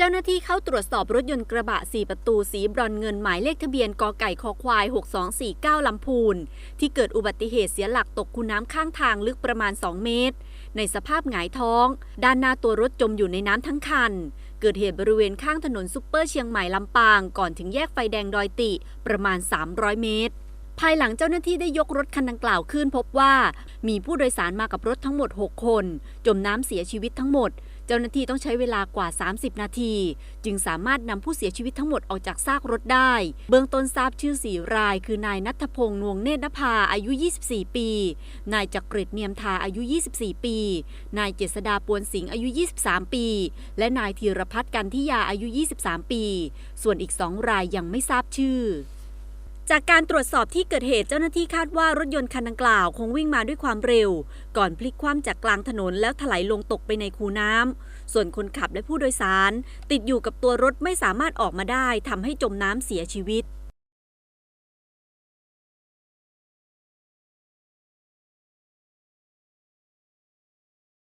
เจ้าหน้าที่เข้าตรวจสอบรถยนต์กระบะ 4 ประตูสีบรอนเงินหมายเลขทะเบียนกอไก่คอควาย 6249 ลำพูน ที่เกิดอุบัติเหตุเสียหลักตกคูน้ำข้างทางลึกประมาณ 2 เมตร ในสภาพหงายท้อง ด้านหน้าตัวรถจมอยู่ในน้ำทั้งคัน เกิดเหตุบริเวณข้างถนนซุปเปอร์เชียงใหม่ลำปาง ก่อนถึงแยกไฟแดงดอยติ ประมาณ 300 เมตรภายหลังเจ้าหน้าที่ได้ยกรถคันดังกล่าวขึ้นพบว่า มีผู้โดยสารมากับรถทั้งหมด 6 คน จมน้ำเสียชีวิตทั้งหมด เจ้าหน้าที่ต้องใช้เวลากว่า 30 นาที จึงสามารถนำผู้เสียชีวิตทั้งหมดออกจากซากรถได้ เบื้องต้นทราบชื่อ4ราย คือนายนัทพงษ์นวงเนตรนภาอายุ 24 ปี นายจักริดเนียมทาอายุ 24 ปี นายเจษดาปวนสิงห์อายุ 23 ปี และนายธีรพัฒน์กันทิยาอายุ 23 ปี ส่วนอีก2รายยังไม่ทราบชื่อ จากการตรวจสอบที่เกิดเหตุเจ้าหน้าที่คาดว่ารถยนต์คันดังกล่าวคงวิ่งมาด้วยความเร็ว ก่อนพลิกคว่ำจากกลางถนนแล้วถลายลงตกไปในคูน้ำส่วนคนขับและผู้โดยสาร ติดอยู่กับตัวรถไม่สามารถออกมาได้ทำให้จมน้ำเสียชีวิต